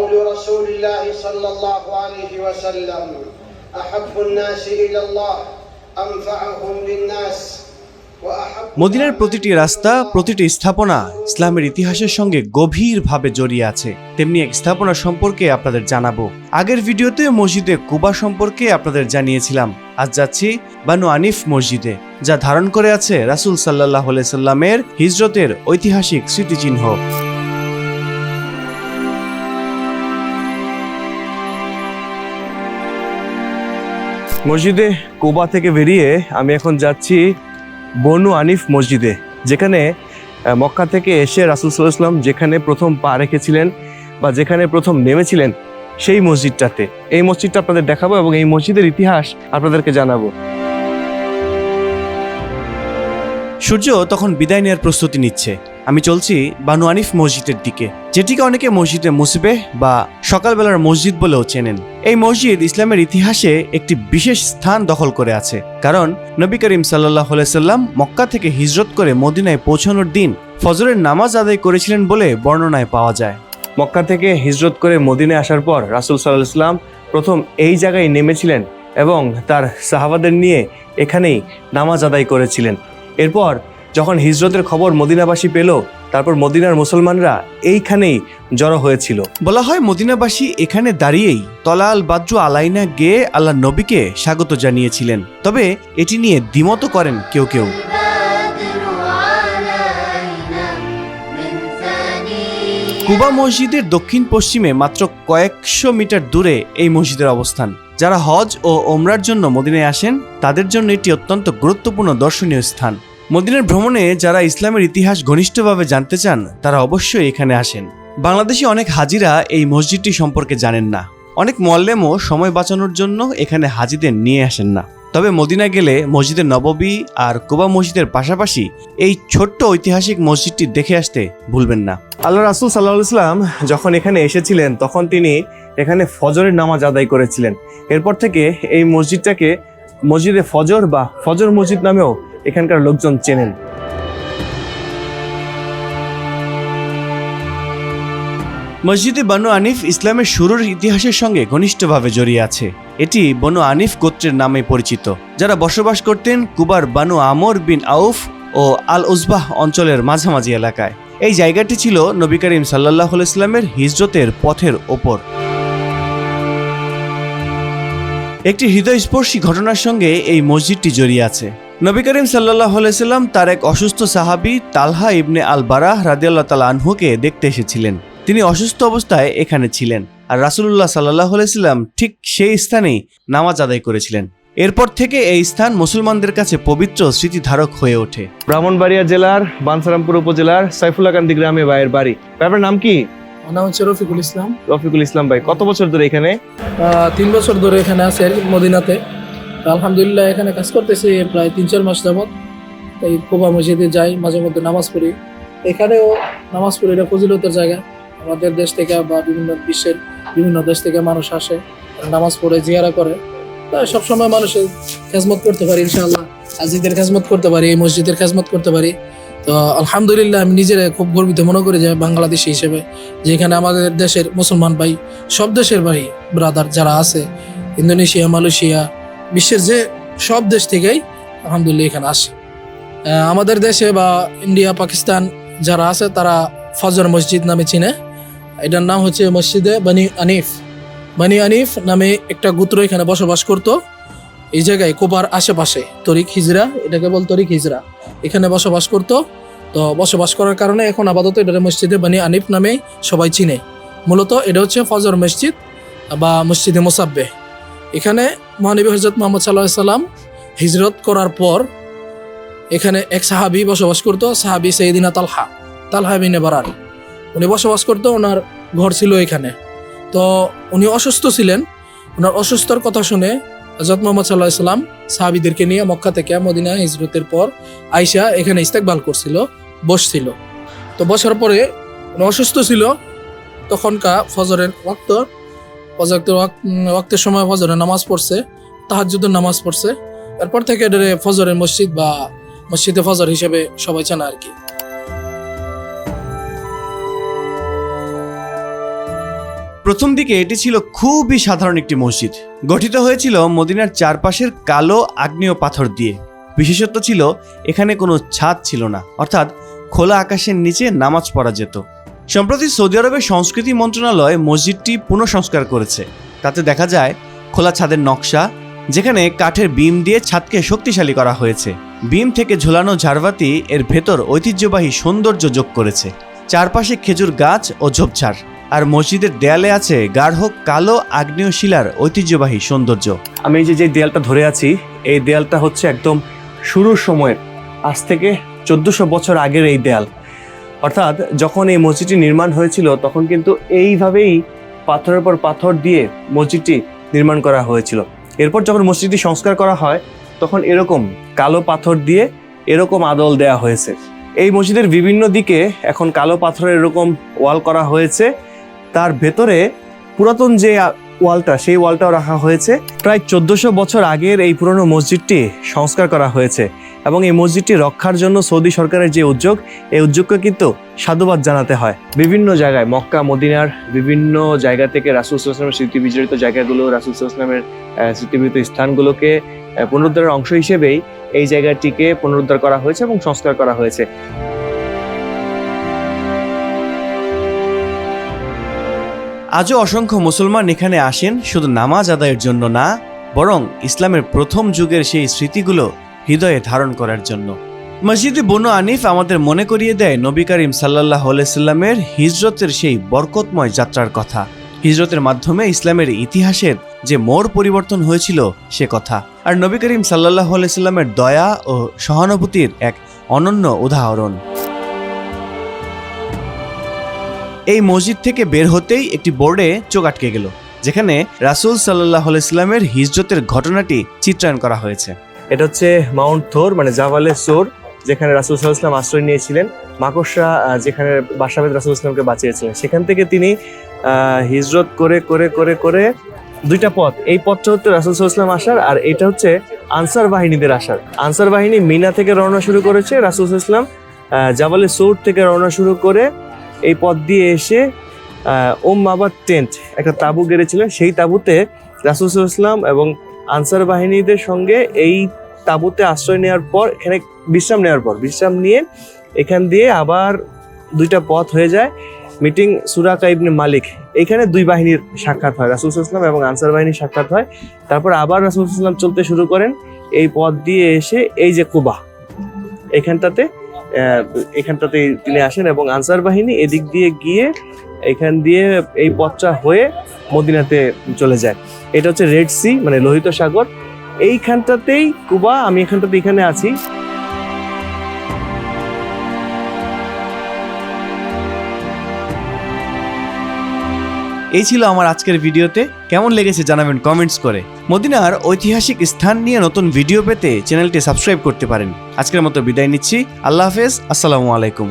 قول رسول الله صلى الله عليه وسلم احب الناس الى الله انفعهم للناس واحب মদিনার প্রতিটি রাস্তা প্রতিটি স্থাপনা ইসলামের ইতিহাসের সঙ্গে গভীরভাবে জড়িয়ে আছে তেমনি এক স্থাপনা সম্পর্কে আপনাদের জানাবো আগের ভিডিওতে মসজিদে কুবা সম্পর্কে আপনাদের জানিয়েছিলাম আজ যাচ্ছি বানু আনিফ মসজিদে যা ধারণ করে আছে রাসূল সাল্লাহ সাল্লামের হিজরতের ঐতিহাসিক স্মৃতিচিহ্ন মসজিদে কোবা থেকে বেরিয়ে আমি এখন যাচ্ছি বনু আনিফ মসজিদে, যেখানে মক্কা থেকে এসে রাসুল সাল্লাহাম যেখানে প্রথম পা রেখেছিলেন বা যেখানে প্রথম নেমেছিলেন সেই মসজিদটাতে। এই মসজিদটা আপনাদের দেখাবো এবং এই মসজিদের ইতিহাস আপনাদেরকে জানাব। সূর্য তখন বিদায় নেওয়ার প্রস্তুতি নিচ্ছে। আমি চলছি বানু আনিফ মসজিদের দিকে। যেটিকে অনেকে মসজিদে মুসিবে বা সকালবেলার মসজিদ বলেও চেনেন। এই মসজিদ ইসলামের ইতিহাসে একটি বিশেষ স্থান দখল করে আছে। কারণ নবী করিম সাল্লাহ সাল্লাম মক্কা থেকে হিজরত করে মদিনায় পৌঁছানোর দিন ফজরের নামাজ আদায় করেছিলেন বলে বর্ণনায় পাওয়া যায়। মক্কা থেকে হিজরত করে মদিনায় আসার পর রাসুল সাল্লাহ ইসলাম প্রথম এই জায়গায় নেমেছিলেন এবং তার সাহাবাদের নিয়ে এখানেই নামাজ আদায় করেছিলেন। এরপর যখন হিজরতের খবর মদিনাবাসী পেল, তারপর মদিনার মুসলমানরা এইখানেই জড়ো হয়েছিল। বলা হয় মদিনাবাসী এখানে দাঁড়িয়েই তলাল বাদ্রু আলাইনা গেয়ে আল্লাহ নবীকে স্বাগত জানিয়েছিলেন। তবে এটি নিয়ে দ্বিমত করেন কেউ কেউ। কুবা মসজিদের দক্ষিণ পশ্চিমে মাত্র কয়েকশো মিটার দূরে এই মসজিদের অবস্থান। যারা হজ ও ওমরার জন্য মদিনায় আসেন, তাদের জন্য এটি অত্যন্ত গুরুত্বপূর্ণ দর্শনীয় স্থান। মদিনার ভ্রমণে যারা ইসলামের ইতিহাস ঘনিষ্ঠভাবে জানতে চান, তারা অবশ্যই এখানে আসেন। বাংলাদেশি অনেক হাজিরা এই মসজিদটি সম্পর্কে জানেন না। অনেক মোয়াল্লেমও সময় বাঁচানোর জন্য এখানে হাজিদের নিয়ে আসেন না। তবে মদিনা গেলে মসজিদের নববী আর কোবা মসজিদের পাশাপাশি এই ছোট্ট ঐতিহাসিক মসজিদটি দেখে আসতে ভুলবেন না। আল্লাহ রাসুল সাল্লাহ ইসলাম যখন এখানে এসেছিলেন, তখন তিনি এখানে ফজরের নামাজ আদায় করেছিলেন। এরপর থেকে এই মসজিদটাকে মসজিদে ফজর বা ফজর মসজিদ নামেও এখানকার লোকজন চেনেন। মসজিদে বানু আনিফ ইসলামের শুরুর ইতিহাসের সঙ্গে ঘনিষ্ঠভাবে জড়িয়ে আছে। এটি বনু আনিফ গোত্রের নামে পরিচিত, যারা বসবাস করতেন কুবার বানু আমর বিন আউফ ও আল উজবাহ অঞ্চলের মাঝামাঝি এলাকায়। এই জায়গাটি ছিল নবী করিম সাল্লাহ ইসলামের হিজরতের পথের ওপর। একটি হৃদয়স্পর্শী ঘটনার সঙ্গে এই মসজিদটি জড়িয়ে আছে। নবী করিম সাল্লাহ সাল্লাম তার এক অসুস্থ সাহাবি তালহা ইবনে আল বারাহ রাদিয়াল্লাহ তাল আনহুকে দেখতে এসেছিলেন। তিনি অসুস্থ অবস্থায় এখানে ছিলেন আর রাসুলুল্লাহ সাল্লাহ সাল্লাম ঠিক সেই স্থানেই নামাজ আদায় করেছিলেন। এরপর থেকে এই স্থান মুসলমানদের কাছে পবিত্র স্মৃতিধারক হয়ে ওঠে। ব্রাহ্মণবাড়িয়া জেলার বানসারামপুর উপজেলার সাইফুল্লাকান্দি গ্রামে ভাইয়ের বাড়ি। আপনার নাম কি? নাম হচ্ছে রফিকুল ইসলাম। রফিকুল ইসলাম ভাই কত বছর ধরে এখানে? আহ, তিন বছর ধরে এখানে আছে মদিনাতে। আলহামদুলিল্লাহ এখানে কাজ করতেছি প্রায় তিন, চার মাস যাবত এই কোবা মসজিদে যাই, মাঝে মধ্যে নামাজ পড়ি। এখানেও নামাজ পড়ি, এটা ফজিলতের জায়গা। আমাদের দেশ থেকে বা বিভিন্ন বিশ্বের বিভিন্ন দেশ থেকে মানুষ আসে নামাজ পড়ে, জিয়ারা করে। তাই সবসময় মানুষের খেজমত করতে পারি, ইনশাআল্লাহ। আজিদের খেজমত করতে পারি, এই মসজিদের খেজমত করতে পারি। তো আলহামদুলিল্লাহ আমি নিজেরা খুব গর্বিত মনে করি যে বাংলাদেশি হিসেবে, যেখানে আমাদের দেশের মুসলমান ভাই, সব দেশের ভাই ব্রাদার যারা আছে, ইন্দোনেশিয়া, মালয়েশিয়া বিশ্বের যে সব দেশ থেকেই আলহামদুলিল্লাহ এখানে আসে। আমাদের দেশে বা ইন্ডিয়া, পাকিস্তান যারা আছে, তারা ফজর মসজিদ নামে চিনে। এটার নাম হচ্ছে মসজিদে বানি আনিফ। বানি আনিফ নামে একটা গোত্র এখানে বসবাস করত। এই জায়গায় কোবার আশেপাশে, তরিক হিজরা, এটাকে বল তরিক হিজরা, এখানে বসবাস করত। তো বসবাস করার কারণে এখন আপাতত এটা মসজিদে বানি আনিফ নামে সবাই চিনে। মূলত এটা হচ্ছে ফজর মসজিদ বা মসজিদে মোসাব্বে এখানে মহানবী হজরত মোহাম্মদ সাল্লাহ সাল্লাম হিজরত করার পর এখানে এক সাহাবি বসবাস করতো, সাহাবি সেইদিনা তালহা তালহা বিনে বারার। উনি বসবাস করতো, ওনার ঘর ছিল এখানে। তো উনি অসুস্থ ছিলেন, ওনার অসুস্থর কথা শুনে হজরত মোহাম্মদ সাল্লাহ সাল্লাম সাহাবিদেরকে নিয়ে মক্কা থেকে মদিনা হিজরতের পর আইসা এখানে ইস্তেকবাল করছিল, বসছিল। তো বসার পরে উনি অসুস্থ ছিল, তখনকার ফজরের ওয়াক্ত ওয়াক্তের সময় ফজরের নামাজ পড়ছে, তাহাজ্জুদের নামাজ পড়ছে। এরপর থেকে এটারে ফজরের মসজিদ বা মসজিদে ফজর হিসেবে সবাই জানে আর কি। প্রথম দিকে এটি ছিল খুবই সাধারণ একটি মসজিদ। গঠিত হয়েছিল মদিনার চারপাশের কালো আগ্নেয় পাথর দিয়ে। বিশেষত্ব ছিল, এখানে কোনো ছাদ ছিল না, অর্থাৎ খোলা আকাশের নিচে নামাজ পড়া যেত। সম্প্রতি সৌদি আরবের সংস্কৃতি মন্ত্রণালয় মসজিদটি পুনঃসংস্কার করেছে। তাতে দেখা যায়, খোলা ছাদের নকশা, যেখানে কাঠের বিম দিয়ে ছাদকে শক্তিশালী করা হয়েছে। বিম থেকে ঝোলানো ঝাড়বাতি এর ভেতর ঐতিহ্যবাহী সৌন্দর্য যোগ করেছে। চারপাশে খেজুর গাছ ও ঝোপঝাড়। আর মসজিদের দেয়ালে আছে গাঢ়, কালো আগ্নেয় শিলার ঐতিহ্যবাহী সৌন্দর্য। আমি এই যে যে দেয়ালটা ধরে আছি, এই দেয়ালটা হচ্ছে একদম শুরুর সময়ের, আজ থেকে চোদ্দশো বছর আগের এই দেয়াল। অর্থাৎ যখন এই মসজিদটি নির্মাণ হয়েছিল, তখন কিন্তু এইভাবেই পাথরের পর পাথর দিয়ে মসজিদটি নির্মাণ করা হয়েছিল। এরপর যখন মসজিদটি সংস্কার করা হয়, তখন এরকম কালো পাথর দিয়ে এরকম আদল দেয়া হয়েছে। এই মসজিদের বিভিন্ন দিকে এখন কালো পাথরের এরকম ওয়াল করা হয়েছে। তার ভেতরে পুরাতন যে ওয়ালটা, সেই ওয়ালটাও রাখা হয়েছে। প্রায় চোদ্দশো বছর আগের এই পুরনো মসজিদটি সংস্কার করা হয়েছে। এবং এই মসজিদটি রক্ষার জন্য সৌদি সরকারের যে উদ্যোগ এই উদ্যোগকে কিন্তু সাধুবাদ জানাতে হয়। বিভিন্ন জায়গায় মক্কা মদিনার বিভিন্ন জায়গা থেকে রাসুল ইসলামের স্মৃতি বিজড়িত জায়গাগুলো রাসুল ইসলামের স্মৃতি বিজড়িত স্থানগুলোকে পুনরুদ্ধারের অংশ হিসেবেই এই জায়গাটিকে পুনরুদ্ধার করা হয়েছে এবং সংস্কার করা হয়েছে। আজও অসংখ্য মুসলমান এখানে আসেন শুধু নামাজ আদায়ের জন্য না বরং ইসলামের প্রথম যুগের সেই স্মৃতিগুলো হৃদয়ে ধারণ করার জন্য। মসজিদে বনু আনিফ আমাদের মনে করিয়ে দেয় নবী করিম সাল্লাহ সাল্লামের হিজরতের সেই বরকতময় যাত্রার কথা। হিজরতের মাধ্যমে ইসলামের ইতিহাসের যে মোড় পরিবর্তন হয়েছিল সে কথা। আর নবী করিম সাল্লাহ সাল্লামের দয়া ও সহানুভূতির এক অনন্য উদাহরণ। এই মসজিদ থেকে বের হতেই একটি বোর্ডে চোখ আটকে গেল, যেখানে রাসূল সাল্লাহ ইসলামের হিজরতের ঘটনাটি চিত্রায়ন করা হয়েছে। এটা হচ্ছে মাউন্ট থোর মানে জাভালে সোর যেখানে রাসুল সাল্লাহ ইসলাম আশ্রয় নিয়েছিলেন। মাকড়সা যেখানে বাসাবেদ রাসুল ইসলামকে বাঁচিয়েছিলেন। সেখান থেকে তিনি হিজরত করে করে করে করে দুইটা পথ। এই পথটা হচ্ছে রাসুল সাল্লাহ ইসলাম আসার আর এটা হচ্ছে আনসার বাহিনীদের আসার। আনসার বাহিনী মিনা থেকে রওনা শুরু করেছে, রাসুল ইসলাম জাবালে সৌর থেকে রওনা শুরু করে এই পথ দিয়ে এসে ওম আবার টেন্ট একটা তাঁবু গেড়েছিলেন। সেই তাঁবুতে রাসুল ইসলাম এবং আনসার বাহিনীদের সঙ্গে এই তাঁবুতে আশ্রয় নেওয়ার পর, এখানে বিশ্রাম নেওয়ার পর, বিশ্রাম নিয়ে এখান দিয়ে আবার দুইটা পথ হয়ে যায়। মিটিং সুরাকা ইবনে মালিক, এখানে দুই বাহিনীর সাক্ষাৎ হয়, রাসুল ইসলাম এবং আনসার বাহিনীর সাক্ষাৎ হয়। তারপর আবার রাসুল ইসলাম চলতে শুরু করেন, এই পথ দিয়ে এসে এই যে কুবা এখানটাতে এখানটাতে তিনি আসেন এবং আনসার বাহিনী এদিক দিয়ে গিয়ে এখান দিয়ে এই পথটা হয়ে মদিনাতে চলে যায়। এটা হচ্ছে রেড সি মানে লোহিত সাগর। এইখানটাতেই, কুবা, আমি এখানটাতে এখানে আছি। এই ছিল আমার আজকের ভিডিওতে। কেমন লেগেছে জানাবেন কমেন্টস করে। মদিনার ঐতিহাসিক স্থান নিয়ে নতুন ভিডিও পেতে চ্যানেলটি সাবস্ক্রাইব করতে পারেন। আজকের মতো বিদায় নিচ্ছি। আল্লাহ হাফেজ। আসসালামু আলাইকুম।